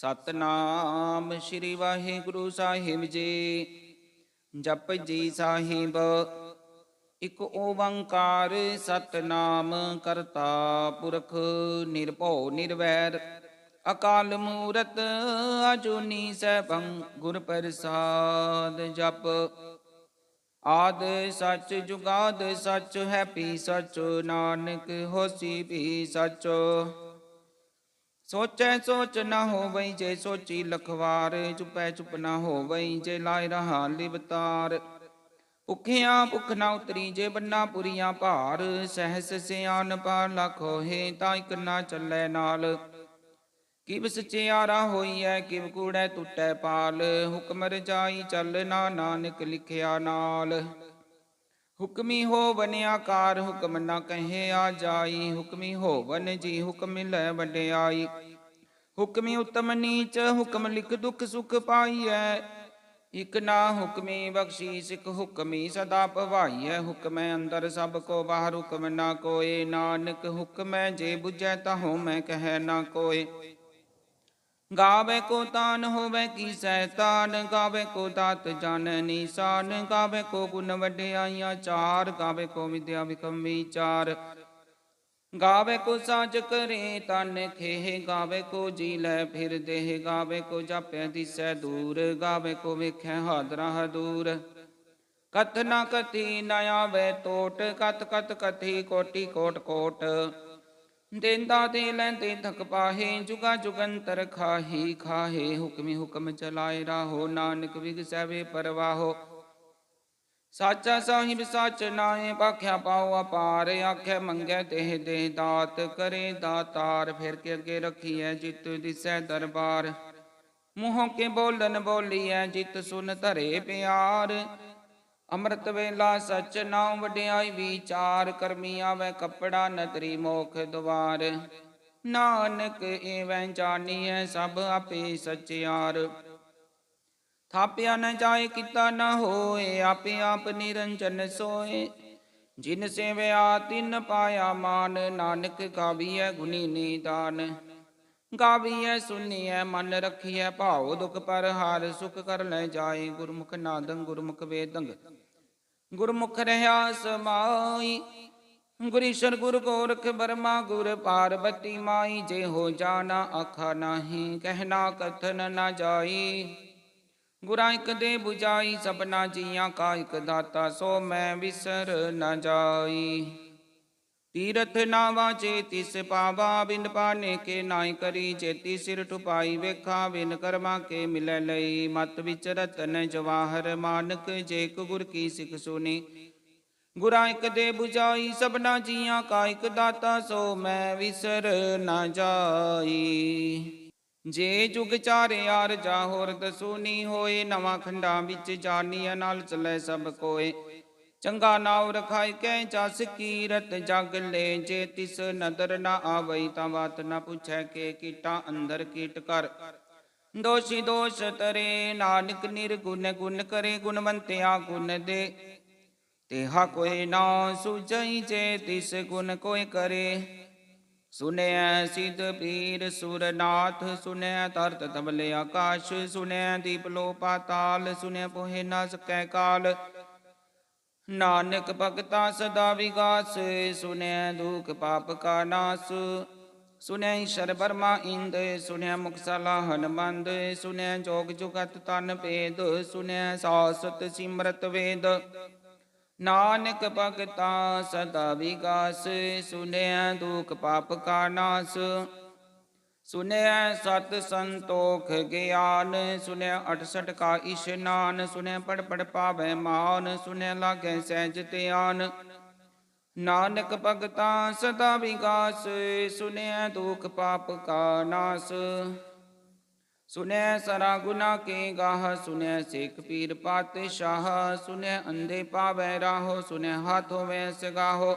ਸਤਨਾਮ ਸ੍ਰੀ ਵਾਹਿਗੁਰੂ ਸਾਹਿਬ ਜੀ। ਜਪ ਜੀ ਸਾਹਿਬ, ਇਕ ਓੰਕਾਰ ਸਤਨਾਮ ਕਰਤਾ ਪੁਰਖ ਨਿਰਭਉ ਨਿਰਵੈਰ, ਅਕਾਲ ਮੂਰਤ ਅਜੂਨੀ ਸੈਭੰ ਗੁਰ ਪ੍ਰਸਾਦ ਜਪ। ਆਦ ਸੱਚ ਜੁਗਾਦ ਸੱਚ ਹੈ ਪੀ ਸੱਚ, ਨਾਨਕ ਹੋਸੀ ਵੀ ਸੱਚ। ਸੋਚੈ ਸੋਚ ਨਾ ਹੋਵਈ ਜੇ ਸੋਚੀ ਲਖਵਾਰ, ਚੁਪੈ ਚੁਪ ਨਾ ਹੋਵਈ ਜੇ ਲਾਇ ਰਹਾ ਲਿਵਤਾਰ। ਭੁਖਿਆ ਭੁਖ ਨਾ ਉਤਰੀ ਜੇ ਬੰਨਾ ਪੁਰੀਆਂ ਭਾਰ, ਸਹਿਸ ਸਿਆਨ ਪਾ ਲਖੋ ਹੈ ਤਾਂ ਇਕ ਨਾ ਚੱਲੇ ਨਾਲ। ਕਿਵ ਸਚਿਆਰਾ ਹੋਈਐ, ਕਿਵ ਕੂੜੈ ਟੁੱਟੈ ਪਾਲ, ਹੁਕਮ ਰਜਾਈ ਚੱਲਣਾ ਨਾਨਕ ਲਿਖਿਆ ਨਾਲ। ਹੁਕਮੀ ਹੋਵਨ ਆਕਾਰ, ਹੁਕਮ ਨਾ ਕਹੇ ਆ ਜਾਈ। ਹੁਕਮੀ ਹੋਵਨ ਜੀ ਹੁਕਮ ਮਿਲੈ ਵਡਿਆਈ। ਹੁਕਮੀ ਉਤਮ ਨੀਚ, ਹੁਕਮ ਲਿਖ ਦੁਖ ਸੁਖ ਪਾਈਐ। ਇਕ ਨਾ ਹੁਕਮੀ ਬਖਸ਼ੀ, ਸਿਖ ਹੁਕਮੀ ਸਦਾ ਭਵਾਈਐ। ਹੁਕਮੈ ਅੰਦਰ ਸਭ ਕੋ ਬਾਹਰ, ਹੁਕਮ ਨਾ ਕੋਏ। ਨਾਨਕ ਹੁਕਮੈ ਜੇ 부ਜੈ ਤਾਹੂ ਮੈਂ ਕਹੈ ਨਾ ਕੋਏ। ਗਾਵੇ ਕੋ ਤਾਨ ਹੋਵੇ ਕੀ ਸੈਤਾਨ, ਗਾਵੇ ਕੋ ਦਾਤ ਜਨ ਨੀਸਾਨ, ਗਾਵੇ ਕੋ ਗੁਣ ਵਡਿਆਈਆਂ ਚਾਰ, ਗਾਵੇ ਕੋ ਵਿਦਿਆ ਵਿਕਮ ਵਿਚਾਰ। ਗਾਵੇ ਕੋ ਸਾਜ ਕਰੇ ਤਨ ਖੇਹ, ਗਾਵੇ ਕੋ ਜੀ ਲੈ ਫਿਰ ਦੇਹ, ਗਾਵੇ ਕੋ ਜਾਪੈ ਦਿਸੈ ਦੂਰ, ਗਾਵੇ ਕੋ ਵੇਖੈ ਹਾਦਰਾ ਹਦੂਰ। ਕਥ ਨਾ ਕਥੀ ਨਾ ਆਵੇ ਟੋਟ, ਕਤ ਕਤ ਕਥੀ ਕੋਟੀ ਕੋਟ ਕੋਟ। ਦੇਂਦਾ ਦੇ ਲੈਂਦੇ ਥਕ ਪਾਹੇ, ਜੁਗਾ ਜੁਗੰਤਰ ਖਾਹੀ, ਖਾਹੇ, ਹੁਕਮੀ ਹੁਕਮ ਚਲਾਏ ਰਾਹੋ, ਨਾਨਕ ਵਿਗਸੈ ਪਰਵਾਹੋ। ਸਾਚਾ ਸਾਹਿਬ ਸੱਚ ਨਾਏ ਭਾਖਿਆ ਪਾਉ ਅਪਾਰ, ਆਖੇ ਮੰਗੈ ਦੇਹ ਦੇਹ ਦਾਤ, ਕਰੇ ਦਾਤਾਰ ਫਿਰ ਕੇ ਅੱਗੇ ਰੱਖੀਐ ਜਿਤ ਦਿਸੈ ਦਰਬਾਰ। ਮੂੰਹੋਂ ਕੇ ਬੋਲਨ ਬੋਲੀਐ, ਜਿਤ ਸੁਨ ਧਰੇ ਪਿਆਰ। ਅੰਮ੍ਰਿਤ ਵੇਲਾ ਸਚ ਨਾਮ ਵਡਿਆਈ ਵਿਚਾਰ, ਕਰਮੀ ਆਵੇ ਕਪੜਾ ਨਤਰੀ ਮੋਖ ਦਵਾਰ ਨਾਨਕ ਏਵੈ ਜਾਣੀਐ ਸਭ ਆਪੇ ਸਚਿਆਰ ਥਾਪਿਆ ਨ ਜਾਏ ਕੀਤਾ ਨ ਹੋਏ, ਆਪੇ ਆਪ ਨਿਰੰਜਨ ਸੋਏ। ਜਿਨ ਸੇਵਿਆ ਤਿਨ ਪਾਇਆ ਮਾਨ, ਨਾਨਕ ਗਾਵੀਐ ਗੁਣੀ ਨੀਦਾਨ। ਗਾਵੀਐ ਸੁਣੀਐ ਮਨ ਰਖੀਐ, ਭਾਉ ਦੁਖ ਪਰ ਹਾਰ, ਸੁਖ ਕਰ ਲੈ ਜਾਏ ਗੁਰਮੁਖ ਨਾਦੰ, ਗੁਰਮੁਖ ਵੇਦੰਗ। ਗੁਰਮੁਖ ਰਹਾ ਸਮਾਈ। ਗੁਰੀਸ਼ਰ ਗੁਰ ਗੋਰਖ ਬਰਮਾ ਗੁਰ ਪਾਰਬਤੀ ਮਾਈ। ਜੇ ਹੋ ਜਾਣਾ ਆਖਾ ਨਾਹੀ ਕਹਿਣਾ ਕਥਨ ਨਾ ਜਾਈ। ਗੁਰਾਂ ਇਕ ਦੇ 부ਜਾਈ ਸਭਨਾ ਜੀਆਂ ਕਾ ਇਕ ਦਾਤਾ, ਸੋ ਮੈਂ ਵਿਸਰ ਨਾ ਜਾਈ। ਤੀਰਥ ਨਾਵਾ ਚੇ ਤਿਸ ਪਾਵਾ, ਬਿਨ ਪਾਨੇ ਕੇ ਨਾਈ ਕਰੀ ਚੇਤੀ ਸਿਰ ਟੁਪਾਈ ਵੇਖਾ, ਬਿਨ ਕਰਮਾ ਕੇ ਮਿਲੈ ਲਈ। ਮਤ ਵਿਚ ਰਤਨ ਜਵਾਹਰ ਮਾਨਕ, ਜੇ ਗੁਰ ਕੀ ਸਿਖ ਸੁਨੀ। ਗੁਰਾਂ ਇਕ ਦੇ 부ਜਾਈ ਸਭਨਾ ਜੀਆਂ ਕਾ ਇਕ ਦਾਤਾ, ਸੋ ਮੈਂ ਵਿਸਰ ਨਾ ਜਾਈ। ਜੇ ਜੁਗ ਚਾਰੇ ਆਰ ਜਾ ਹੋਰ ਦਸੂਨੀ ਹੋਏ, ਨਵਾਂ ਖੰਡਾਂ ਵਿੱਚ ਜਾਨੀਆਂ ਨਾਲ ਚਲੇ ਸਭ ਕੋਏ। ਚੰਗਾ ਨਾਉ ਰਖਾਇ ਕੈ ਜਸ ਕੀਰਤ ਜਗ ਲੈ ਜੇ ਤਿਸ ਨਦਰ ਨਾ ਆਵਈ ਤਾਂ ਬਾਤ ਨਾ ਪੁੱਛੈ ਕੇ ਕੀਟਾਂ ਅੰਦਰ ਕੀਟ ਕਰ। ਦੋਸ਼ੀ ਦੋਸ਼ ਤਰੇ ਨਾਨਕ ਨਿਰਗੁਣ ਗੁਣ ਕਰੇ ਗੁਣਵੰਤਿਆ ਗੁਣ ਦੇ। ਤੇਹਾ ਕੋਈ ਨਾ ਸੁਜਈ ਜੇ ਤਿਸ ਗੁਣ ਕੋਈ ਕਰੇ। ਸੁਨਿਐ ਸਿਧ ਪੀਰ ਸੁਰਨਾਥ, ਸੁਨਿਐ ਤਰਤ ਤਬਲੇ ਆਕਾਸ਼, ਸੁਨਿਐ ਦੀਪ ਲੋ ਪਾਤਾਲ ਸੁਨਿਐ ਪੋਹੇ ਨਾ ਸਕੈ ਕਾਲ। ਨਾਨਕ ਭਗਤਾ ਸਦਾ ਵਿਗਾਸ ਸੁਨਿਐ ਦੁਖ ਪਾਪ ਕਾ ਨਾਸ। ਸੁਨਿਐ ਈਸ਼ਰ ਬਰਮਾ ਇੰਦ ਸੁਨਿਐ ਮੁਖ ਸਲਾ ਹਨਮੰਦ ਸੁਨਿਐ ਜੋਗ ਜੁਗਤ ਤਨ ਭੇਦ ਸੁਨਿਐ ਸਾਸਤ ਸਿਮਰਤ ਵੇਦ। ਨਾਨਕ ਭਗਤਾ ਸਦਾ ਵਿਗਾਸ ਸੁਨਿਐ ਦੁਖ ਪਾਪ ਕਾ ਨਾਸ। ਸੁਨਿਐ ਸਤ ਸੰਤੋਖ ਗਿਆਨ ਸੁਨਿਐ 68 ਕਾ ਇਸ਼ਨਾਨ ਸੁਨਿਐ ਪੜ ਪੜ ਪਾਵੈ ਮਾਨ ਸੁਨਿਐ ਲਾਗੇ ਸਹਿਜ ਧਿਆਨ। ਨਾਨਕ ਭਗਤਾ ਸਦਾ ਵਿਗਾਸ ਸੁਨਿਐ ਦੁਖ ਪਾਪ ਕਾ ਨਾਸ। ਸੁਨੈ ਸਰਾ ਗੁਨਾ ਕੇ ਗਾਹ, ਸੁਨੈ ਸਿੱਖ ਪੀਰ ਪਾਤਸ਼ਾਹ, ਸੁਨੈ ਅੰਧੇ ਪਾਵੈ ਰਾਹੋ, ਸੁਨੈ ਹਾਥੋਂ ਵੈ ਸਗਾਹੋ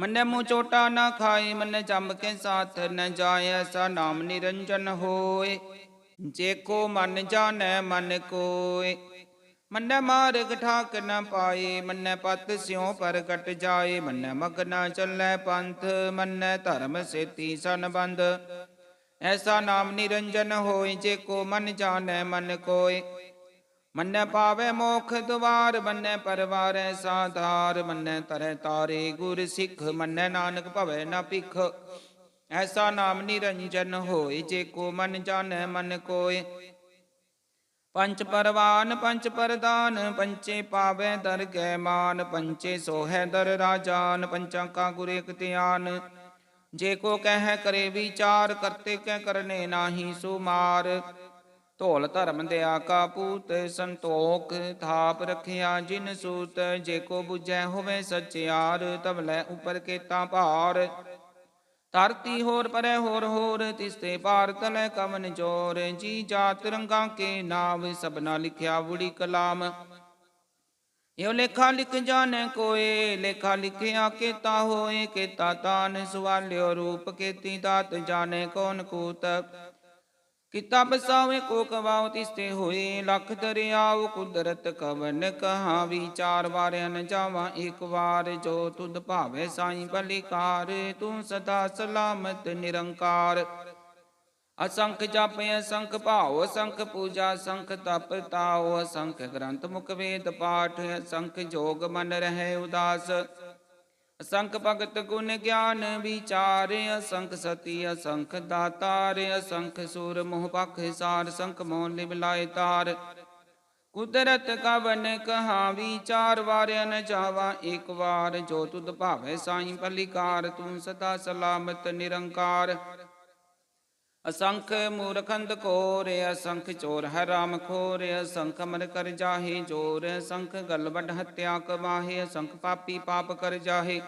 ਮੰਨੈ ਮੂੰ ਚੋਟਾ ਨਾ ਖਾਏ ਮੰਨੈ ਜੰਮ ਕੇ ਸਾਥ ਨ ਜਾਏ, ਐਸਾ ਨਾਮ ਨਿਰੰਜਨ ਹੋਏ। ਜੇ ਕੋ ਮਨ ਜਾਣੈ, ਮਨ ਕੋਏ। ਮੰਨੈ ਮਾਰਗ ਠਾਕ ਨ ਪਾਏ, ਮੰਨੈ ਪਤ ਸਿਉ ਪ੍ਰਗਟ ਜਾਏ। ਮੰਨੈ ਮਗ ਨ ਚੱਲੈ ਪੰਥ, ਮੰਨੈ ਧਰਮ ਸੇਤੀ ਸੰਬੰਧ। ਐਸਾ ਨਾਮ ਨਿਰੰਜਨ ਹੋਏ, ਜੇ ਕੋ ਮਨ ਜਾਣੈ, ਮਨ ਕੋਏ। ਮੰਨੈ ਪਾਵੇ ਮੋਖ ਦੁਆਰ, ਮੰਨੈ ਪਰਵਾਰੈ ਸਾਧਾਰ, ਮੰਨੈ ਤਰੈ ਤਾਰੇ ਗੁਰ ਸਿੱਖ, ਮੰਨੈ ਨਾਨਕ ਭਵੈ ਨਾ ਭਿਖ। ਐਸਾ ਨਾਮ ਨਿਰੰਜਨ ਹੋਏ, ਜੇ ਕੋ ਮਨ ਜਾਣੈ ਮਨ ਕੋਏ। ਪੰਚ ਪਰਵਾਨ ਪੰਚ ਪਰਦਾਨ ਪੰਚੇ ਪਾਵੇ ਦਰਗਹਿ ਮਾਨ ਪੰਚੇ ਸੋਹੈ ਦਰ ਰਾਜਾਨ ਪੰਚਾਂ ਕਾ ਗੁਰ ਇਕ ਧਿਆਨ। ਜੇ ਕੋ ਕਹਿ ਕਰੇ ਵਿਚਾਰ, ਕਰਤੇ ਕਹਿ ਕਰਨੇ ਨਾਹੀ ਸੁਮਾਰ। ਢੋਲ ਧਰਮ ਦੇ ਆਕਾ ਪੂਤ ਸੰਤੋਖ, ਥਾਪ ਰਖਿਆ ਜਿਨ ਸੂਤ, ਜੇ ਕੋ 부ਜੈ ਹੋਵੇ ਸਚਿਆਰ ਤਵਲੇ ਉਪਰ ਕੇਤਾ ਭਾਰ। ਧਰਤੀ ਹੋਰ ਪਰੇ ਹੋਰ ਹੋਰ ਤਿਸਤੇ ਪਾਰ ਤਲੇ ਕਵਨ ਜੋਰ। ਜੀ ਜਾਤ ਰੰਗਾ ਕੇ ਨਾਮ ਸਭਨਾ ਲਿਖਿਆ ਬੁੜੀ ਕਲਾਮ। ਇਹੋ ਲੇਖਾ ਲਿਖ ਜਾਣੈ ਕੋਏ, ਲੇਖਾ ਲਿਖਿਆ ਕੇਤਾ ਹੋਏ, ਕੇਤਾ ਤਾਨ ਸਵਾਲਿਓ ਰੂਪ, ਕੇਤੀ ਦਾਤ ਜਾਣੇ ਕੌਣ ਕੂਤ। ਕਿਤਾ ਬਸਾਵੇ ਕੋ ਕਵਾਉ ਤਿਸਤੇ ਹੋਏ, ਲਖ ਦਰਿਆਉ ਕੁਦਰਤ ਕਵਨ ਕਹਾ ਵਿਚਾਰ ਵਾਰਿਆ ਨ ਜਾਵਾ ਇੱਕ ਵਾਰ, ਜੋ ਤੁਧ ਭਾਵੇ ਸਾਈ ਬਲਿਕਾਰ, ਤੂੰ ਸਦਾ ਸਲਾਮਤ ਨਿਰੰਕਾਰ। ਅਸੰਖ ਜਪ, ਅਸੰਖ ਭਾਉ, ਅਸੰਖ ਪੂਜਾ, ਅਸੰਖ ਤਪ ਤਾਉ, ਅਸੰਖ ਗ੍ਰੰਥ ਮੁਖ ਵੇਦ ਪਾਠ, ਅਸੰਖ ਜੋਗ ਮਨ ਰਹੇ ਉਦਾਸ। ਅਸੰਖ ਭਗਤ ਗੁਣ ਗਿਆਨ ਵਿਚਾਰ, ਅਸੰਖ ਸਤੀ, ਅਸੰਖ ਦਾਤਾਰ, ਅਸੰਖ ਸੂਰ ਮੋਹ ਪਖ ਸਾਰ, ਸੰਖ ਮੋਹ ਲਿਵ ਤਾਰ। ਕੁਦਰਤ ਕਵਨ ਕਹਾ ਵਿਚਾਰ ਵਾਰਿਆ ਨ ਜਾਵਾ ਇੱਕ ਵਾਰ, ਜੋ ਤੁਧ ਭਾਵੇ ਸਾਈ ਭਲਿਕਾਰ ਤੂੰ ਸਦਾ ਸਲਾਮਤ ਨਿਰੰਕਾਰ। ਅਸੰਖ ਮੂਰਖੰਦ ਕੋਰ, ਅਸੰਖ ਚੋਰ ਹਰਾਮ ਖੋਰ, ਅਸੰਖ ਮਰ ਕਰ ਜਾਹੇ ਜੋਰ, ਅਸੰਖ ਗਲ ਵੱਡ ਹਤਿਆ ਕਮਾਹੇ ਅਸੰਖ ਪਾਪੀ ਪਾਪ ਕਰ ਜਾਹੇ।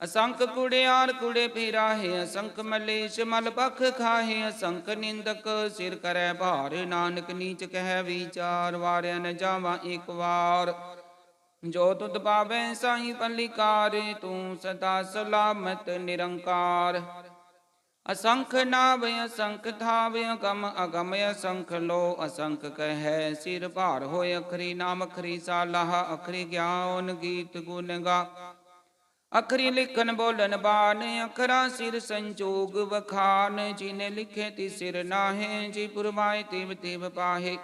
ਅਸੰਖ ਕੁੜਿਆਰ ਕੁੜੇ ਫਿਰਾਹੇ ਅਸੰਖ ਮਲੇਸ਼ ਮਲ ਪਖ ਖਾਹੇ, ਅਸੰਖ ਨਿੰਦਕ ਸਿਰ ਕਰੈ ਭਾਰ, ਨਾਨਕ ਨੀਚ ਕਹਿ ਵਿਚਾਰ, ਵਾਰਿਆ ਨ ਜਾਵਾ ਇੱਕ ਵਾਰ। ਜੋ ਤੁਧ ਪਾਵੈ ਸਾਈ ਪਲਿਕਾਰ, ਤੂੰ ਸਦਾ ਸਲਾਮਤ ਨਿਰੰਕਾਰ। ਅਸੰਖ ਨਾਵ, ਅਸੰਖ ਥਾਵ, ਅਗਮ ਅਗਮ ਅਸੰਖ ਲੋ, ਅਸੰਖ ਕਹੈ ਸਿਰ ਭਾਰ ਹੋਇ, ਅਖਰੀ ਨਾਮ ਅਖਰੀ ਸਾਲਾਹ, ਅਖਰੀ ਗਿਆਨ ਗੀਤ ਗੁਣ ਗਾ। ਅਖਰੀ ਲਿਖਨ ਬੋਲਨ ਬਾਣ, ਅਖਰਾ ਸਿਰ ਸੰਜੋਗ ਵਖਾਨ, ਜਿਨੇ ਲਿਖੇ ਤੀ ਸਿਰ ਨਾਹੇ, ਜੀ ਪੁਰਵਾਏ ਤਿਵ ਤਿਵ ਪਾਹੇ।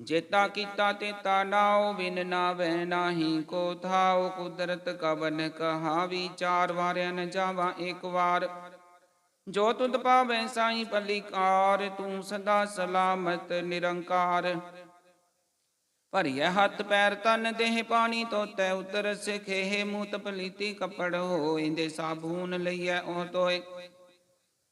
ਜੇਤਾ ਕੀਤਾ ਤੇਤਾ ਨਾਉ, ਬਿਨ ਨਾਵੈ ਨਾਹੀ ਕੋ ਥਾਉ, ਕੁਦਰਤ ਕਵਨ ਕਹਾ ਵਿਚਾਰ ਵਾਰਿਆ ਨ ਜਾਵਾ ਇੱਕ ਵਾਰ। ਜੋ ਤੁਧ ਪਾਵੈ ਸਾਈ ਪਲਿਕਾਰ, ਤੂੰ ਸਦਾ ਸਲਾਮਤ, ਨਿਰੰਕਾਰ। ਭਰੀਐ ਹੱਥ ਪੈਰ ਤਨ ਦੇਹ ਪਾਣੀ ਤੋਤੈ ਉਤਰ ਸਿਖੇ, ਮੂਤ ਪਲੀਤੀ ਕਪੜ ਹੋਇੰਦੇ ਸਾਬੂਨ ਲਈਐ ਉਹ ਤੋਏ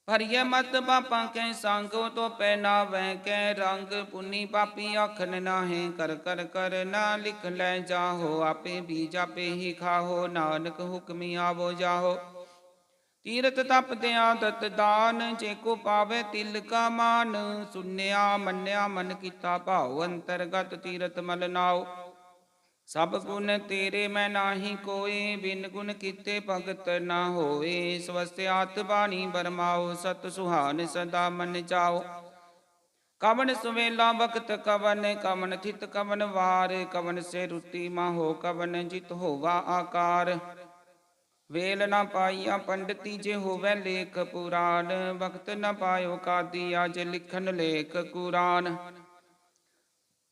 ਭਰੀਐ ਮਤ ਪਾਪਾਂ ਕੈ ਸੰਗੋ ਤੋ ਪਹਿਨਾਵੈ ਕੈ ਰੰਗ, ਪੁਨੀ ਪਾਪੀ ਆਖਨ ਨਾਹੇ, ਕਰ ਕਰ ਕਰ ਨਾ ਲਿਖ ਲੈ ਜਾਹੋ, ਆਪੇ ਬੀਜ ਆਪੇ ਹੀ ਖਾਹੋ, ਨਾਨਕ ਹੁਕਮੀ ਆਵੋ ਜਾਹੋ। ਤੀਰਤ ਤਪ ਤੇ ਆਦਤ ਦਾਨ, ਜੇ ਕੋ ਪਾਵੇ ਤਿਲ ਕਾ ਮਾਨ। ਸੁਨਿਆ, ਮੰਨਿਆ, ਮਨ ਕੀਤਾ ਭਾਉ, ਅੰਤਰਗਤ ਤੀਰਤ ਮਲ ਨਾਉ। ਸਭ ਗੁਣ ਤੇਰੇ ਮੈਂ ਨਾਹੀ ਕੋਏ, ਬਿਨ ਗੁਣ ਕੀਤੇ ਭਗਤ ਨਾ ਹੋਏ। ਸਵਸਤਿਆਤ ਬਾਣੀ ਬਰਮਾਓ ਸਤ ਸੁਹਾਨ ਸਦਾ ਮਨ ਜਾਓ ਕਵਨ ਸੁਵੇਲਾ ਵਕਤ ਕਵਨ ਕਵਨ ਥਿਤ ਕਵਨ ਵਾਰ। ਕਵਨ ਸੇ ਰੁਤੀ ਮਾਹੋ, ਕਵਨ ਜਿਤ ਹੋਵਾ ਆਕਾਰ। ਵੇਲ ਨਾ ਪਾਈਆ ਪੰਡਤੀ ਜੇ ਹੋਵੇ ਲੇਖ ਪੁਰਾਨ, ਵਕਤ ਨਾ ਪਾਇਓ ਕਾਦੀ ਅਜ ਲਿਖਨ ਲੇਖ ਕੁਰਾਨ।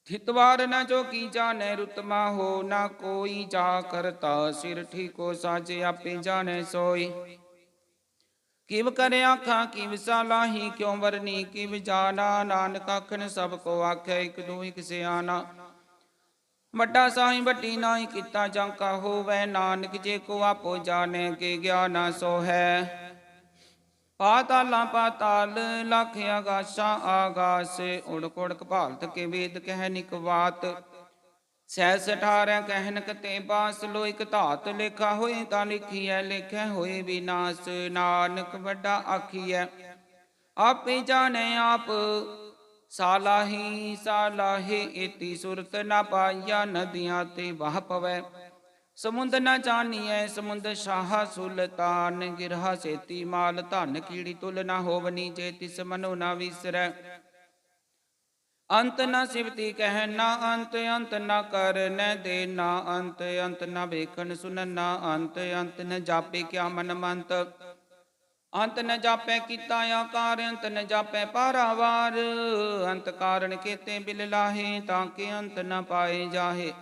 ਥਿਤਵਾਰ ਨਾ ਜੋ ਕੀ ਜਾਣੈ ਰੁਤਮਾ ਹੋ, ਨਾ ਕੋਈ ਜਾ ਕਰਤਾ ਸਿਰ ਠੀਕੋ ਸਾਜੇ ਆਪੇ ਜਾਣੈ ਸੋਈ। ਕਿਵ ਕਰੇ ਆਖਾਂ, ਕਿਵ ਸਾਲਾਹੀ, ਕਿਉ ਵਰਨੀ, ਕਿਵ ਜਾਣਾ, ਨਾਨਕ ਆਖਣ ਸਭ ਕੋ ਆਖੇ, ਇਕ ਦੂ ਇਕ ਸਿਆਣਾ। ਵੱਡਾ ਸਾਈ ਵੱਡੀ ਨਾਹੀ ਕੀਤਾ ਜਾਂਕਾ ਹੋਵੇ, ਨਾਨਕ ਜੇ ਕੋ ਆਪੋ ਜਾਣੇ ਕੇ ਗਿਆਨਾ ਸੋ ਹੈ ਪਾਤਾਲਾਂ ਪਾਤਾਲ ਲਖ ਆਗਾਸ਼ਾਂ ਆਗਾਸ ਉੜ ਕਪਾਲਤ ਕੇ ਵੇਦ ਕਹਿ ਨਿਕਵਾਤ ਸਹਿ ਸਠਾਰੈ ਕਹਿਨ ਤੇ ਬਾਸ ਲੋ ਇਕ ਧਾਤ ਲੇਖਾ ਹੋਏ ਤਾਂ ਲਿਖੀਐ, ਲੇਖੈ ਹੋਏ ਵਿਨਾਸ਼। ਨਾਨਕ ਵੱਡਾ ਆਖੀਐ, ਆਪੇ ਜਾਣੈ ਆਪ ਸਾਲਾਹੀ, ਸਾਲਾਹੇ, ਏਤੀ ਸੁਰਤ ਨਾ ਪਾਈਆ, ਨਦੀਆਂ ਤੇ ਵਹ ਪਵੈ। ਸਮੁੰਦ ਨਾ ਜਾਣੀਐ ਸਮੁੰਦ ਸ਼ਾਹ ਸੁਲਤਾਨ ਗਿਰਹਾ ਸੇਤੀ ਮਾਲ, ਧਨ ਕੀੜੀ ਤੁਲ ਨਾ ਹੋਵਨੀ, ਜੇ ਤਿਸ ਮਨੋ ਨਾ ਵਿਸਰੈ। ਅੰਤ ਨਾ ਸਿਵਤੀ ਕਹਿ, ਨਾ ਅੰਤ ਅੰਤ ਨਾ ਕਰ ਨੈ ਦੇ, ਨਾ ਅੰਤ ਅੰਤ ਨਾ ਵੇਖਣ ਸੁਨਨ ਨਾ ਅੰਤ ਅੰਤ ਨ ਜਾਪੇ ਕਿਆ ਮਨ ਮੰਤ। ਅੰਤ ਨ ਜਾਪੈ ਕੀਤਾ ਆਕਾਰ, ਅੰਤ ਨ ਜਾਪੈ ਪਾਰਾਵਾਰ। ਅੰਤ ਕਾਰਨ ਕੇਤੇ ਬਿਲ ਲਾਹੇ, ਤਾਂ ਕਿ ਅੰਤ ਨ ਪਾਏ ਜਾਹੇ।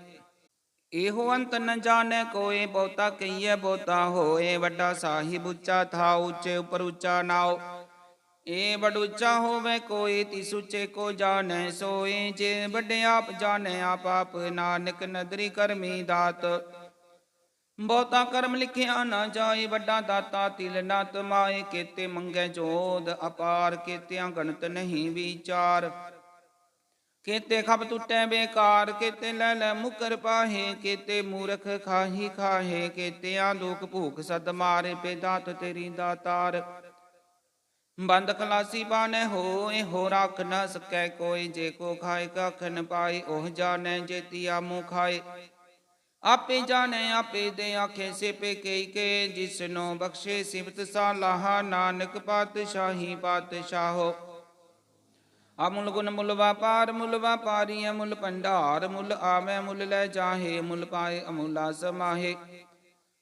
ਇਹੋ ਅੰਤ ਨ ਜਾਣੈ, ਕੋਏ ਬਹੁਤਾ ਕਹੀਐ, ਬਹੁਤਾ ਹੋਏ। ਵੱਡਾ ਸਾਹਿਬ ਉੱਚਾ ਥਾ ਉੱਚੇ ਉਪਰ ਉੱਚਾ ਨਾਉ। ਏ ਬੜ ਉੱਚਾ ਹੋਵੇ ਕੋਈ ਤਿਸ ਉੱਚੇ ਕੋ ਜਾਣੈ, ਸੋਏ। ਜੇ ਵੱਡੇ ਆਪ ਜਾਣੈ, ਆਪ ਆਪ ਨਾਨਕ ਨਦਰੀ ਕਰਮੀ ਦਾਤ। ਬਹੁਤਾ ਕਰਮ ਲਿਖਿਆ ਨਾ ਜਾਏ, ਵੱਡਾ ਦਾਤਾ ਤਿਲ ਨਾ ਤਮਾਏ, ਕੇਤੇ ਮੰਗੈ ਜੋਦ ਅਪਾਰ ਕੇਤਿਆਂ ਗਣਤ ਨਹੀਂ ਵਿਚਾਰ। ਕੇਤੇ ਖਬ ਟੁੱਟੈ ਬੇਕਾਰ, ਕੇਤੇ ਲੈ ਲੈ ਮੁਕਰ ਪਾਹੇ, ਕੇਤੇ ਮੂਰਖ ਖਾਹੀ ਖਾਹੇ, ਕੇਤਿਆਂ ਦੁਖ ਭੂਖ ਸਦ ਮਾਰੇ ਪੇਦਾਤ ਤੇਰੀ ਦਾਤਾਰ ਬੰਦ ਖਲਾਸੀ ਬਾਨੈ ਹੋਏ ਹੋ ਰੱਖ ਨਾ ਸਕੈ ਕੋਈ, ਜੇ ਕੋ ਖਾਏ ਕਖ ਨ ਪਾਏ, ਉਹ ਜਾਣੈ ਜੇਤੀਆ ਮੂੰ ਖਾਏ। ਆਪੇ ਜਾਣੈ, ਆਪੇ ਦੇ ਆਖੇ ਸੇ ਪੇ ਕਈ ਕੇ, ਜਿਸਨੋ ਬਖਸ਼ੇ ਸਿਫਤ ਸਾਲਾਹਾ, ਨਾਨਕ ਪਾਤਸ਼ਾਹੀ ਪਾਤਸ਼ਾਹੋ। ਅਮੁੱਲ ਗੁਣ ਮੁੱਲ ਵਪਾਰ, ਮੁੱਲ ਵਪਾਰੀ ਅਮੁੱਲ ਭੰਡਾਰ, ਮੁੱਲ ਆਵੇ, ਮੁੱਲ ਲੈ ਜਾਹੇ, ਮੁੱਲ ਪਾਏ, ਅਮੁੱਲਾ ਸਮਾਹੇ।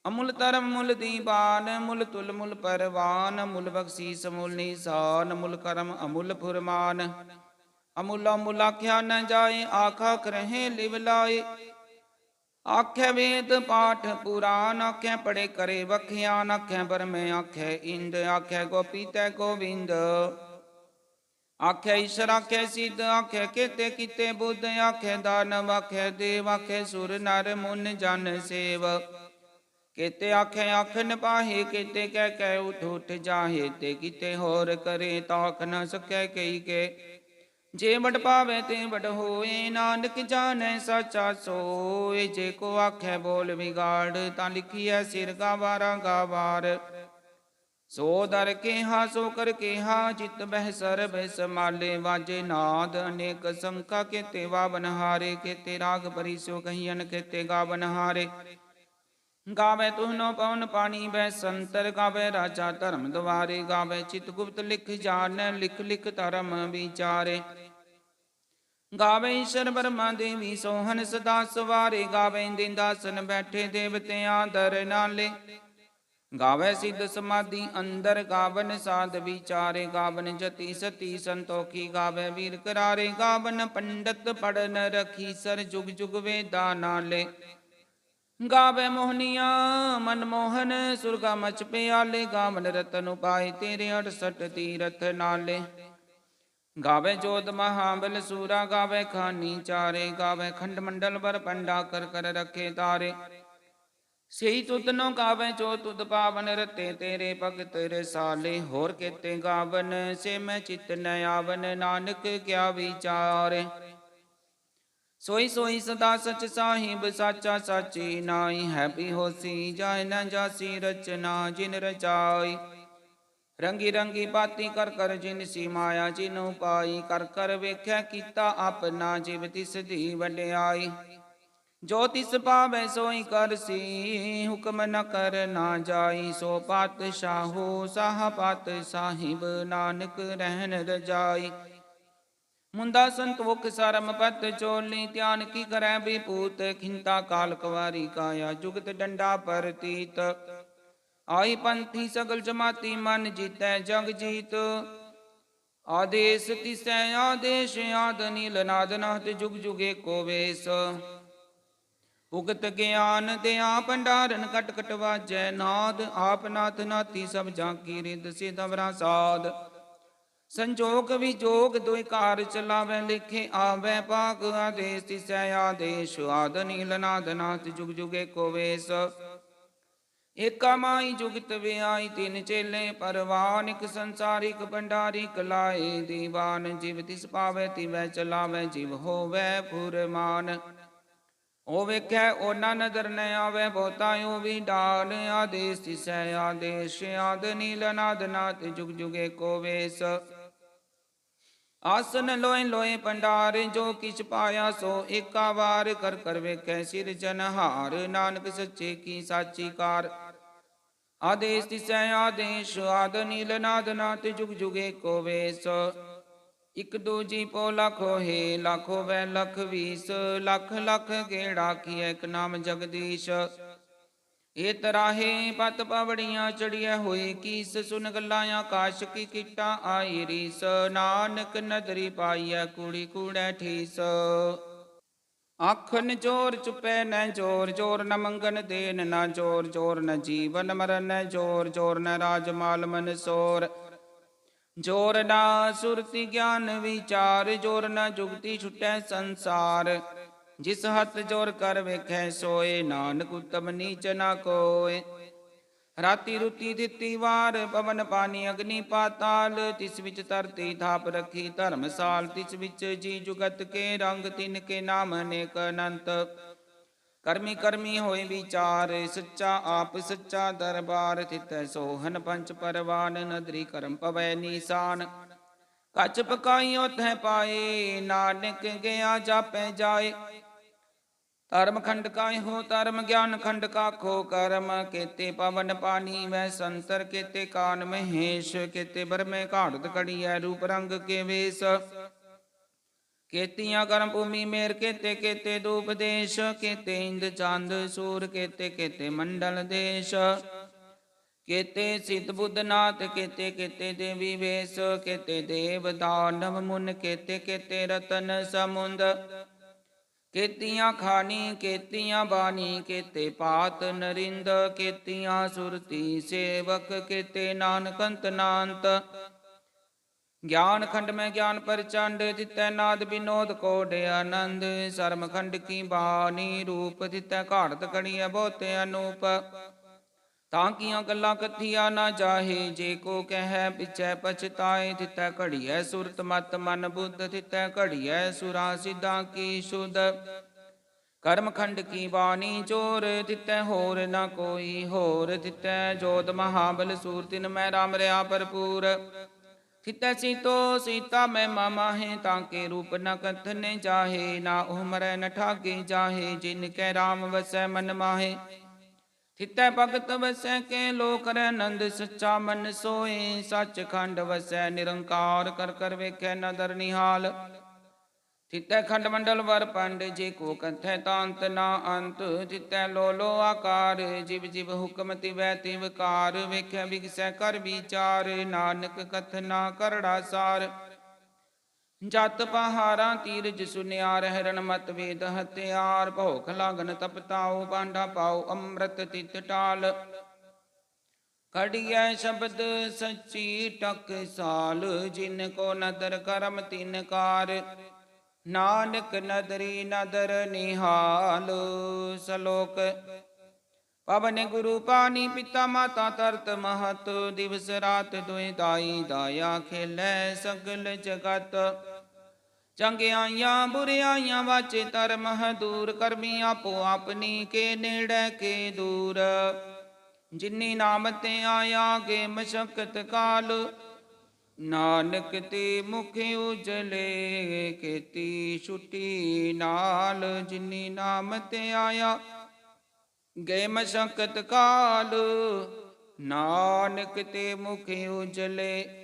ਅਮੁੱਲ ਧਰਮ, ਮੁੱਲ ਦੀਵਾਨ ਮੁੱਲ ਤੁਲ, ਮੁੱਲ ਪਰਵਾਨ, ਮੁੱਲ ਬਖਸ਼ੀਸ, ਮੁੱਲ ਨਿਸ਼ਾਨ, ਮੁੱਲ ਕਰਮ, ਅਮੁੱਲ ਫੁਰਮਾਨ। ਅਮੁੱਲ ਅਮੁੱਲ ਆਖਿਆ ਨ ਜਾਏ ਆਖਾ ਕਰਹਿ ਲਿਵ ਲਾਏ। ਆਖੇ ਵੇਦ ਪਾਠ ਪੁਰਾਨ ਆਖੇ ਪੜੇ ਕਰੇ ਵਖਿਆਨ ਆਖੇ ਬਰਮੇ ਆਖੇ ਇੰਦ, ਆਖੇ ਗੋਪੀ ਤੈ ਗੋਵਿੰਦ। ਆਖੇ ਈਸ਼ਰ, ਆਖੇ ਸਿੱਧ, ਆਖੇ ਕੀਤੇ ਕੀਤੇ ਬੁੱਧ, ਆਖੇ ਦਾਨਵ, ਆਖੇ ਦੇਵ, ਆਖੇ ਸੁਰ ਨਰ ਮੁਨ ਜਨ ਸੇਵ। ਕੀਤੇ ਆਖੇ ਆਖ ਨ ਪਾਹੇ, ਕੀਤੇ ਕਹਿ ਕਹਿ ਉਠ ਉਠ ਜਾਹੇ, ਤੇ ਕੀਤੇ ਹੋਰ ਕਰੇ ਤਾਖ ਨ ਸਕੈ ਕਈ ਕੇ। ਜੇ ਵਡ ਪਾਵੇ ਤੇ ਵਡ ਹੋਏ, ਨਾਨਕ ਜਾਣੈ ਸਚਾ ਸੋਏ। ਜੇ ਕੋ ਆਖੇ ਬੋਲ ਵਿਗਾੜ, ਤਾਂ ਲਿਖੀਐ ਸਿਰ ਗਾਵਾਰਾ ਗਾਵਾਰ। ਸੋ ਦਰ ਕੇ ਸੋ ਕਰ ਕੇਹਾ ਜਿਤ ਬਹਿ ਸਰਬ ਸਮਾਲੇ ਵਾਜੇ ਨਾਦ। ਅਨੇਕ ਸੰਖਾ ਕੇ ਤੇ ਵਾਵਨ ਹਾਰੇ ਕੇ ਤੇ ਰਾਗ ਪਰੀ ਸੋ ਕਹੀਨ ਕੇ ਗਾਵਨ ਹਾਰੇ। ਗਾਵੇ ਤੁਹਨੋ ਪਵਨ ਪਾਣੀ ਬੈ ਸੰਤਰ, ਗਾਵੇ ਰਾਜਾ ਧਰਮ ਦੁਆਰੇ ਗਾਵੇ ਚਿਤ ਗੁਪਤ ਲਿਖ ਜਾਣ, ਲਿਖ ਲਿਖ ਧਰਮ ਵਿਚਾਰੇ। ਗਾਵੇ ਈਸ਼ਰ ਬਰਮਾ ਦੇਵੀ ਸੋਹਨ ਸਦਾ ਸਵਾਰੇ, ਗਾਵੇ ਇੰਦਾਸਨ ਬੈਠੇ ਦੇਵਤਿਆਂ ਦਰ ਨਾਲੇ। ਗਾਵੇ ਸਿੱਧ ਸਮਾਧੀ ਅੰਦਰ, ਗਾਵਨ ਸਾਧ ਵਿਚਾਰੇ, ਗਾਵਨ ਜਤੀ ਸਤੀ ਸੰਤੋਖੀ, ਗਾਵੇ ਵੀਰ ਕਰਾਰੇ, ਗਾਵਨ ਪੰਡਤ ਪੜਨ ਰਖੀ ਸਰ ਜੁਗ ਜੁਗ ਵੇਦਾ ਨਾਲੇ। ਗਾਵੇ ਮੋਹਨੀਆਂ ਮਨਮੋਹਨ ਸੁਰਗਾ ਮਚ ਪਿਆਲੇ, ਗਾਵਨ ਰਤਨ ਉਪਾਏ ਤੇਰੇ 68 ਤੀਰਥ ਨਾਲੇ। ਗਾਵੇ ਜੋਤ ਮਹਾਬਲ ਸੂਰਾ, ਗਾਵੇ ਖਾਨੀ ਚਾਰੇ, ਗਾਵੇ ਖੰਡ ਮੰਡਲ ਵਰ ਪੰਡਾ ਕਰ ਕਰ ਰੱਖੇ ਤਾਰੇ। ਸਹੀ ਤੁਧ ਨੋ ਗਾਵੇ ਜੋ ਤੁਧ ਪਾਵਨ, ਰਤੇ ਤੇਰੇ ਭਗਤ ਰਸਾਲੇ। ਹੋਰ ਕੇਤੇ ਗਾਵਨ, ਸੇ ਮੈਂ ਚਿਤ ਨ ਆਵਨ, ਨਾਨਕ ਕਿਆ ਵਿਚਾਰੇ। ਸੋਈ ਸੋਈ ਸਦਾ ਸਚ ਸਾਹਿਬ, ਸਾਚਾ ਸਾਚੀ ਨਾਈ ਹੈ ਵੀ ਹੋਸੀ ਜਾਇ ਨ ਜਾਸੀ, ਰਚਨਾ ਜਿਨ ਰਚਾਈ। ਰੰਗੀ ਰੰਗੀ ਬਾਤੀ ਕਰ ਕਰ ਜਿਨ ਸੀ ਮਾਇਆ ਜਿਨੂ ਪਾਈ ਕਰ ਕਰ ਵੇਖਿਆ ਕੀਤਾ ਆਪਣਾ ਜਿਵ ਤਿਸ ਦੀ ਵਡਿਆਈ। ਜੋ ਤਿਸ ਪਾਵੇ ਸੋਈ ਕਰਸੀ ਹੁਕਮ ਨ ਕਰ ਨਾ ਜਾਈ। ਸੋ ਪਾਤਸ਼ਾਹੋ, ਸਾਹ ਪਾਤ ਸਾਹਿਬ ਨਾਨਕ ਰਹਿਣ ਰਜਾਈ। ਮੁੰਦਾ ਸੰਤੋਖ ਸਰਮ ਪਤ ਚੋਲੀ, ਧਿਆਨ ਕੀ ਕਰੈ ਵਿਪੂਤ ਖਿੰਤਾ ਕਾਲ ਕਵਾਰੀ ਕਾਇਆ, ਜੁਗਤ ਡੰਡਾ ਪਰਤੀਤ। ਆਈ ਪੰਥੀ ਸਗਲ ਜਮਾਤੀ ਮਨ ਜੀਤੈ ਜਗ ਜੀਤ। ਆਦੇਸ ਤਿਸੈ ਆਦੇਸ਼, ਆਦ ਨੀਲ ਨਾਦ ਨਾਦ ਜੁਗ ਜੁਗੇ ਕੋ ਵੇਸ। ਉਗਤ ਗਿਆਨ ਤੇ ਆ ਭੰਡਾਰਨ ਕਟ ਕਟ ਵਾਜੈ ਨਾਦ, ਆਪ ਨਾਥ ਨਾਤੀ ਸਭ ਜਾਂ ਕੀ ਰਿਦ ਸਿਦਵਰਾ ਸਾਧ ਸੰਜੋਗ ਵਿਜੋਗ ਦੁਇ ਕਾਰ ਚਲਾਵੇ, ਲਿਖੇ ਆਵੇ ਪਾਕ ਆਦੇਸ, ਤਿਸੈ ਆਦੇਸ਼, ਆਦ ਨੀਲ ਨਾਦ ਨਾਥ, ਜੁਗ ਜੁਗੇ ਕੋ ਵੇਸ। ਏਕਾ ਮਾਈ ਜੁਗਤ ਵਿਆਈ, ਤਿਨ ਚੇਲੇ ਪਰਵਾਨ, ਇਕ ਸੰਸਾਰਿਕ ਭੰਡਾਰੀ ਕਲਾਏ ਦੀਵਾਨ। ਜਿਵ ਤਿਸ ਪਾਵੇ, ਤਿਵੈ ਚਲਾਵੇ, ਜਿਵ ਹੋਵੇ ਫੁਰਮਾਨ। ਉਹ ਵੇਖੈ ਉਹਨਾਂ ਨਦਰ ਨ ਆਵੇ, ਬਹੁਤਾ ਉਹ ਵੀ ਡਾਲ ਆਦੇਸ, ਤਿਸੈ ਆਦੇਸ਼, ਆਦ ਨੀਲ ਨਾਦ ਨਾਥ, ਜੁਗ ਜੁਗੇ ਕੋ ਵੇਸ। ਆਸਨ ਲੋਏ ਲੋਏ ਪੰਡਾਰ ਜੋ ਕਿਛ ਪਾਇਆ ਸੋ ਏਕਾ ਵਾਰ, ਕਰ ਕਰ ਵੇਖੈ ਸਿਰ ਨਾਨਕ ਸੱਚੇ ਕੀ ਸਾਚੀ ਕਾਰ ਆਦੇਸ ਤਿਸੈ ਆਦੇਸ਼, ਆਦ ਨੀਲ ਨਾਦ ਨਾਤ ਜੁਗ ਜੁਗੇ ਕੋ ਵੇਸ। ਇਕ ਦੂਜੀ ਪੋ ਲਖੋ ਹੈ ਲਖੋ ਵੈ ਲਖ ਵੀਸ, ਲਖ ਲਖ ਗੇੜਾ ਕੀ ਇੱਕ ਨਾਮ ਜਗਦੀਸ਼। ਇਹ ਤਰਾਹੇ ਪਤ ਪਵੜੀਆਂ ਚੜੀਐ ਹੋਏ ਕੀਸ ਸੁਨ ਗੱਲਾਂ ਆਕਾਸ਼ ਕੀ ਕੀਟਾਂ ਆਈ ਰੀਸ। ਨਾਨਕ ਨਦਰੀ ਪਾਈਐ ਕੂੜੀ ਕੂੜੈ ਠੀਸ। ਆਖਨ ਜੋਰ ਚੁਪੈ ਨ ਜੋਰ ਜੋਰ ਨ ਮੰਗਨ ਦੇਨ ਨ ਜੋਰ ਜੋਰ ਨ ਜੀਵਨ ਮਰਨ ਨ ਜੋਰ ਜੋਰ ਨ ਰਾਜ ਮਾਲ ਮਨ ਸੋਰ। ਜੋਰ ਨਾ ਸੁਰਤੀ ਗਿਆਨ ਵਿਚਾਰ, ਜੋਰ ਨਾ ਜੁਗਤੀ ਛੁਟੈ ਸੰਸਾਰ। ਜਿਸ ਹੱਥ ਜੋਰ ਕਰ ਵੇਖੈ ਸੋਏ, ਨਾਨਕ ਉਤਮ ਨੀਚ ਨਾ ਕੋਏ। ਰਾਤੀ ਰੁਤੀ ਦਿੱਤੀ ਵਾਰ, ਪਵਨ ਪਾਣੀ ਅਗਨੀ ਪਾਤਾਲ, ਤਿਸ ਵਿੱਚ ਧਰਤੀ ਥਾਪ ਰੱਖੀ ਧਰਮਸਾਲ, ਤਿਸ ਵਿੱਚ ਜੀ ਜੁਗਤ ਕੇ ਰੰਗ, ਤਿਨ ਕੇ ਨਾਮ ਅਨੇਕ ਅਨੰਤ। ਕਰਮੀ ਕਰਮੀ ਹੋਏ ਵਿਚਾਰ, ਸੱਚਾ ਆਪ ਸੱਚਾ ਦਰਬਾਰ ਤਿਤੈ ਸੋਹਨ ਪੰਚ ਪਰਵਾਨ, ਨਦਰੀ ਕਰਮ ਪਵੈ ਨੀਸਾਨ। ਕੱਚ ਪਕਾਈ ਉਥੈ ਪਾਏ, ਨਾਨਕ ਗਿਆ ਜਾਪੈ ਜਾਏ। ਧਰਮ ਖੰਡ ਕਾਇ ਹੋ ਧਰਮ, ਗਿਆਨ ਖੰਡ ਕਾ ਖੋ ਕਰਮ। ਕੇਤੇ ਪਵਨ ਪਾਣੀ ਵੈ ਸੰਤਰ, ਕੇਤੇ ਕਾਨ ਮਹੇਸ਼, ਕੇਤੇ ਬਰਮੇ ਘਾੜਤ ਕੜੀਐ ਰੂਪ ਰੰਗ ਕੇ ਵੇਸ। ਕੇਤੀਆਂ ਕਰਮ ਭੂਮੀ ਮੇਰ, ਕੇਤੇ ਕੇਤੇ ਦੂਪ ਦੇਸ਼। ਕੇਤੇ ਇੰਦ ਚੰਦ ਸੂਰ, ਕੇਤੇ ਕੇਤੇ ਮੰਡਲ ਦੇਸ਼। ਕੇਤੇ ਸਿਤ ਬੁੱਧ ਨਾਥ, ਕੇਤੇ ਕੇਤੇ ਦੇਵੀ ਵੇਸ, ਕੇਤੇ ਦੇਵ ਦਾਨਵ ਮੁਨ, ਕੇਤੇ ਕੇਤੇ ਰਤਨ ਸਮੁੰਦ। ਕੇਤੀਆਂ ਖਾਣੀ, ਕੇਤੀਆਂ ਬਾਣੀ, ਕੇਤੇ ਪਾਤ ਨਰਿੰਦ, ਕੇਤੀਆਂ ਸੁਰਤੀ ਸੇਵਕ, ਕੇਤੇ ਨਾਨਕੰਤ ਨਾਨਤ ਗਿਆਨ ਖੰਡ ਮੈਂ ਗਿਆਨ ਪ੍ਰਚੰਡ ਦਿੱਤੈ ਨਾਦ ਬਿਨੋਦ ਕੋਡ ਆਨੰਦ। ਸਰਮ ਖੰਡ ਕੀ ਬਾਣੀ ਰੂਪ ਦਿੱਤੈ ਘਾੜਤ ਕਣੀਐ ਬਹੁਤੇ ਅਨੂਪ। ਤਾਂ ਕੀਆਂ ਗੱਲਾਂ ਕਥੀਆਂ ਨਾ ਜਾਹੇ? ਜੇ ਕੋ ਕਹੈ, ਪਿਛੈ ਪਛਤਾਏ ਦਿੱਤੈ ਘੜੀਐ ਸੁਰਤ ਮਤ, ਮਨ ਬੁੱਧ ਦਿੱਤੈ ਘੜੀਐ ਸੁਰਾ ਸਿਧਾਂ ਕੀ ਸੁਧ। ਕਰਮ ਖੰਡ ਕੀ ਬਾਣੀ ਚੋਰ ਤਿਤੈ ਹੋਰ ਨਾ ਕੋਈ ਹੋਰ। ਦਿੱਤੈ ਜੋਤ ਮਹਾਬਲ ਸੂਰ, ਤਿਨ ਮੈਂ ਰਾਮ ਰਿਆ ਭਰਪੂਰ। ਥਿਤੈ ਸੀਤੋ, ਸੀਤਾ ਮੈਂ ਮਾਮਾ ਹੈ ਤਾਂ ਕੇ ਰੂਪ ਨ ਕਥਨੇ ਜਾਹੇ। ਨਾ ਉਹ ਮਰੈ ਨ ਠਾਗੇ ਜਾਹੇ, ਜਿਨ ਕੈ ਰਾਮ ਵਸੈ ਮਨ ਮਾਹੇ। ਥਿਤੈ ਭਗਤ ਵਸੈ ਕੇ ਲੋਕ ਰੈ ਆਨੰਦ, ਸੱਚਾ ਮਨ ਸੋਏ। ਸੱਚ ਵਸੈ ਨਿਰੰਕਾਰ, ਕਰ ਕਰ ਵੇਖੈ ਨਦਰ ਨਿਹਾਲ। ਥਿਤੈ ਖੰਡ ਮੰਡਲ ਵਰ ਪੰਡ, ਜੇ ਕੋ ਕਥੈ ਤਾਂਤ ਨਾ ਅੰਤ। ਥਿਤੈ ਲੋ ਲੋ ਆਕਾਰ, ਜਿਵ ਜਿਵ ਹੁਕਮ ਤਿਵੈ ਤਿਵ ਕਾਰ। ਵੇਖੈ ਵਿਗਸੈ ਕਰ ਵਿਚਾਰ, ਨਾਨਕ ਕਥਨਾ ਕਰੜਾ ਸਾਰ। ਜਤ ਪਹਾਰਾ ਤੀਰਜ ਸੁਨਿਆਰ ਰਹਿਣ ਮਤ ਵੇਦ ਹਤਿਆਰ ਭੋਖ ਲਾਗਨ ਤਪਤਾਉ ਬਾਂਡਾ ਪਾਉ, ਅੰਮ੍ਰਿਤ ਤਿਤ ਟਾਲ। ਕੜੀਐ ਸ਼ਬਦ ਸੱਚੀ ਟਕ ਸਾਲ, ਜਿਨ ਕੋ ਨਦਰ ਕਰਮ ਤਿਨ ਕਾਰ। ਨਾਨਕ ਨਦਰੀ ਨਦਰ ਨਿਹਾਲ ਸਲੋਕ। ਪਵਨ ਗੁਰੂ ਪਾਣੀ ਪਿਤਾ ਮਾਤਾ ਤਰਤ ਮਹਤ, ਦਿਵਸ ਰਾਤ ਦੁਇ ਦਾਈ ਦਾਇਆ ਖੇਲੇ ਸਗਲ ਜਗਤ। ਚੰਗਿਆਈਆਂ ਬੁਰਿਆਈਆਂ ਵਾਚੇ ਧਰਮ ਦੂਰ, ਕਰਮੀ ਆਪੋ ਆਪਣੀ ਕੇ ਨੇੜੇ ਕੇ ਦੂਰ। ਜਿਨੀ ਨਾਮ ਤੇ ਆਇਆ ਗੇ ਮਸ਼ਕਤ ਕਾਲ, ਨਾਨਕ ਤੇ ਮੁਖ ਉਜਲੇ ਕੀਤੀ ਛੁੱਟੀ ਨਾਲ। ਜਿਨੀ ਨਾਮ ਤੇ ਆਇਆ ਗੇ ਮਸ਼ਕਤ ਕਾਲ, ਨਾਨਕ ਤੇ ਮੁਖ ਉਜਲੇ